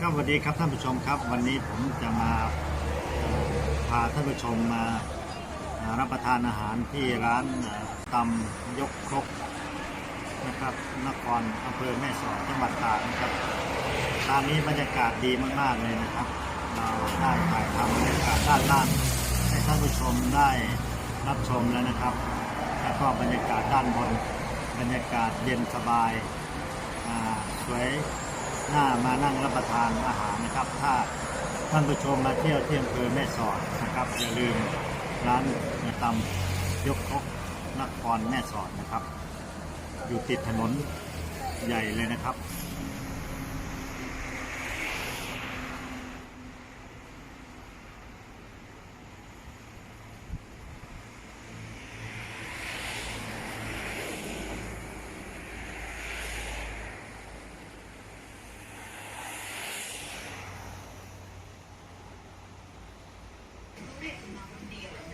ครับสวัสดีครับท่านผู้ชมครับ วันนี้ผมจะมาพาท่านผู้ชมมารับประทานอาหารที่ร้านตำยกครกนะครับนครอำเภอแม่สอดจังหวัดตากนะครับร้านนี้บรรยากาศดีมากๆเลยนะครับ เราได้ถ่ายทำบรรยากาศด้านล่างให้ท่านผู้ชมได้รับชมแล้วนะครับแล้วก็บรรยากาศด้านบนบรรยากาศเย็นสบายสวย น่ามานั่งรับประทานอาหารนะครับ ถ้าท่านผู้ชมมาเที่ยวเที่อำเภอแม่สอดนะครับอย่าลืมร้านตำยกคกนครแม่สอดนะครับ อยู่ติดถนนใหญ่เลยนะครับ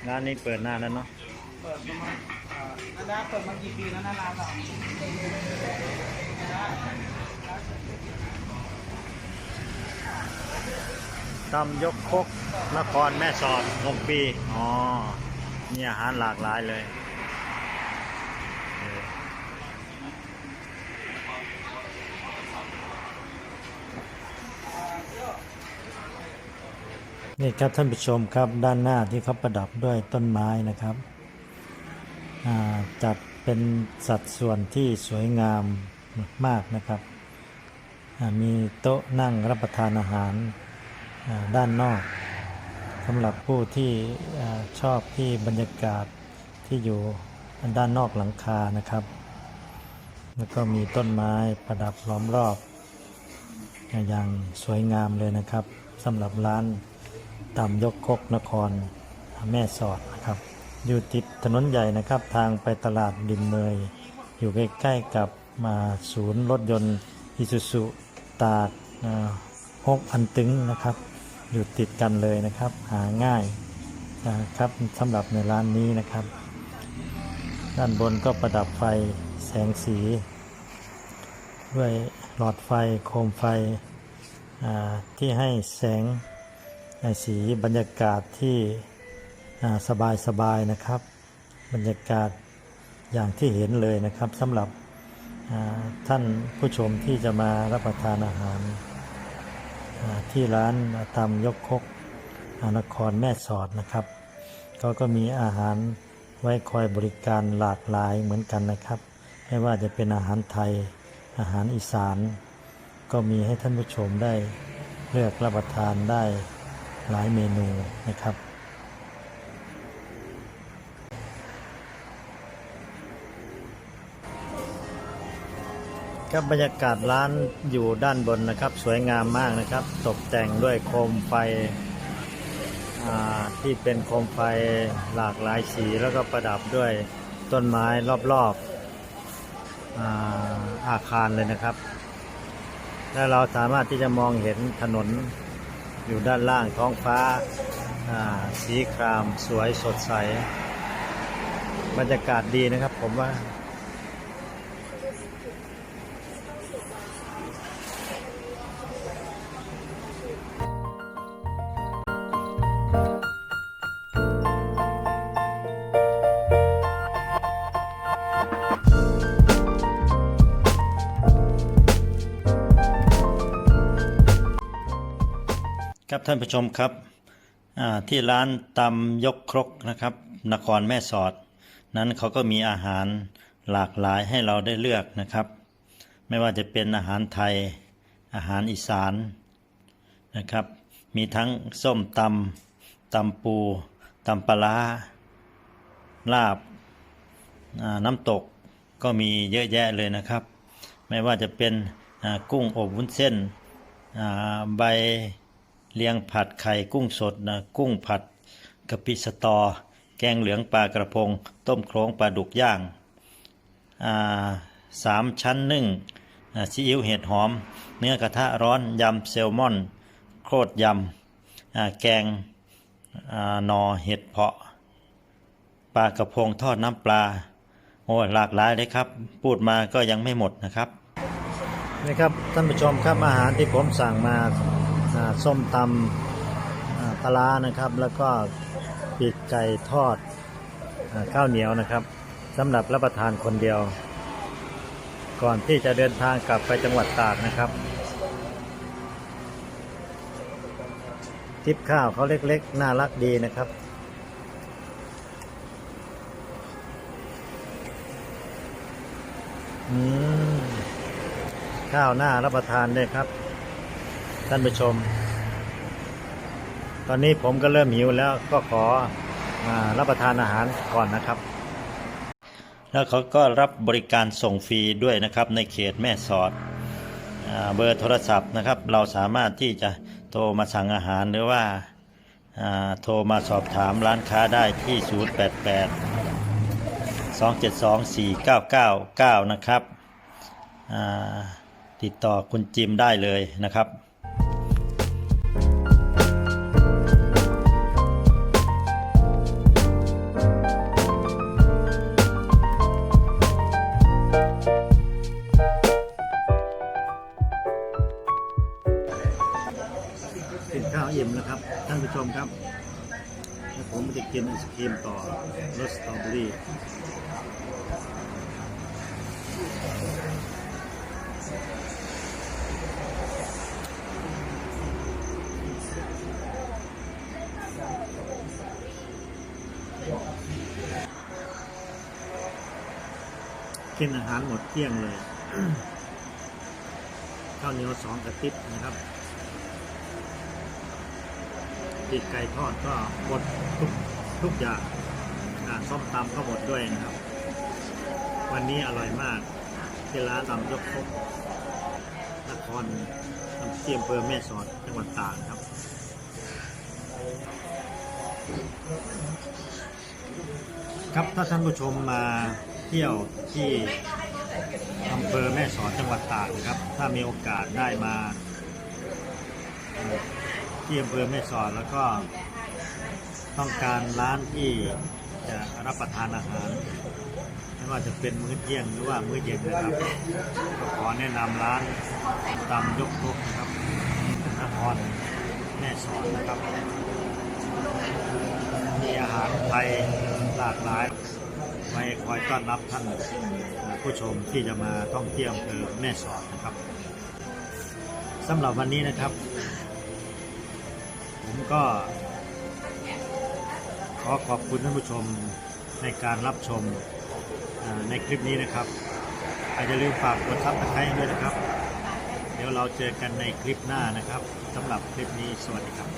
ร้านนี้เปิดนานแล้วเนาะเปิดประมาณอ่าอันนั้นเปิดมากี่ปีแล้วนะร้านเราตำยกครกนครแม่สอดงมปี อ๋อ มีอาหารหลากหลายเลย นี่ครับท่านผู้ชมครับด้านหน้าที่เขาประดับด้วยต้นไม้นะครับจัดเป็นสัดส่วนที่สวยงามมากนะครับ มีโต๊ะนั่งรับประทานอาหารด้านนอกสำหรับผู้ที่อชอบที่บรรยากาศที่อยู่ด้านนอกหลังคานะครับ แล้วก็มีต้นไม้ประดับล้อมรอบ อย่างสวยงามเลยนะครับสำหรับร้าน ตำยกคกนครแม่สอดนะครับ อยู่ติดถนนใหญ่นะครับ ทางไปตลาดดิมเมย อยู่ใกล้ๆกับมาศูนย์รถยนต์อิซูซุตากฮกอันตึงนะครับ อยู่ติดกันเลยนะครับ หาง่ายนะครับสำหรับในร้านนี้นะครับ ด้านบนก็ประดับไฟแสงสี ด้วยหลอดไฟโคมไฟที่ให้แสง สีบรรยากาศที่สบายสบายๆนะครับ บรรยากาศอย่างที่เห็นเลยนะครับสำหรับท่านผู้ชมที่จะมารับประทานอาหาร ที่ร้านตำยกคกานครแม่สอดนะครับเขาก็มีอาหารไว้คอยบริการหลากหลายเหมือนกันนะครับ ไม่ว่าจะเป็นอาหารไทยอาหารอีสาน ก็มีให้ท่านผู้ชมได้เลือกรับประทานได้ หลายเมนูนะครับครับรรยากาศร้านอยู่ด้านบนนะครับ สวยงามมากนะครับ ตกแต่งด้วยโคมไฟที่เป็นโคมไฟหลากหลายสีแล้วก็ประดับด้วยต้นไม้รอบๆอาอาคารเลยนะครับ และเราสามารถที่จะมองเห็นถนน อยู่ด้านล่างท้องฟ้าสีครามสวยสดใส บรรยากาศดีนะครับผมว่า ครับท่านผู้ชมครับที่ร้านตำยกครกนะครับ นครแม่สอด นั้นเขาก็มีอาหารหลากหลายให้เราได้เลือกนะครับ ไม่ว่าจะเป็นอาหารไทยอาหารอีสานนะครับ มีทั้งส้มตำตำปูตำปลาลาบาน้ำตกก็มีเยอะแยะเลยนะครับ ไม่ว่าจะเป็นกุ้งอบวุ้นเส้นใบ เลียงผัดไข่กุ้งสดนะกุ้งผัดกะปิสตอ แกงเหลืองปลากระพง ต้มโครงปลาดุกย่างาสามชั้นนึ่งซีอิ๊วเห็ดหอม เนื้อกระทะร้อนยำแซลมอน โครดยำแกงอนอเห็ดเพาะปลากระพงทอดน้ำปลา โอ้หลากหลายเลยครับ พูดมาก็ยังไม่หมดนะครับนี่ครับท่านผู้ชมครับอาหารที่ผมสั่งมา ส้มตำปลานะครับ แล้วก็ปีกไก่ทอดอข้าวเหนียวนะครับสำหรับรับประทานคนเดียว ก่อนที่จะเดินทางกลับไปจังหวัดตากนะครับทิปข้าวเขาเล็กๆ น่ารักดีนะครับข้าวหน้ารับประทานด้วยครับ ท่านผู้ชม ตอนนี้ผมก็เริ่มหิวแล้วก็ขอรับประทานอาหารก่อนนะครับ แล้วเขาก็รับบริการส่งฟรีด้วยนะครับ ในเขตแม่สอดเบอร์โทรศัพท์นะครับ เราสามารถที่จะโทรมาสั่งอาหารหรือว่าโทรมาสอบถามร้านค้าได้ที่ 088 272 4999 นะครับ ติดต่อคุณจิมได้เลยนะครับ แล้วผมจะกินไอศครีมต่อรสสตรอเบอรี่กินอาหารหมดเที่ยงเลยข้าวเหนียวสองกระติบนะครับ ปีกไก่ทอดก็หมดทุกทุกอย่างอ่าส้มตำก็หมดด้วยนะครับ วันนี้อร่อยมากที่ร้านตำยกครกนครน้ำเจียมเภอแม่สอดจังหวัดตากครับครับถ้าท่านผู้ชมมาเที่ยวที่อำเภอแม่สอดจังหวัดตากนะครับ ถ้ามีโอกาสได้มา ที่อำเภอแม่สอดแล้วก็ต้องการร้านที่จะรับประทานอาหารไม่ว่าจะเป็นมื้อเที่ยงหรือว่ามื้อเย็นนะครับก็ขอแนะนำร้านตำยกครกนะครับนครแม่สอดนะครับ มีอาหารไทยหลากหลายไว้คอยต้อนรับท่านผู้ชมที่จะมาท่องเที่ยวอำเภอแม่สอดนะครับสำหรับวันนี้นะครับ ผมก็ ขอขอบคุณท่านผู้ชมในการรับชมในคลิปนี้นะครับอาจจะลืมฝากกดซับสไครต์ด้วยนะครับ เดี๋ยวเราเจอกันในคลิปหน้านะครับสำหรับคลิปนี้สวัสดีครับ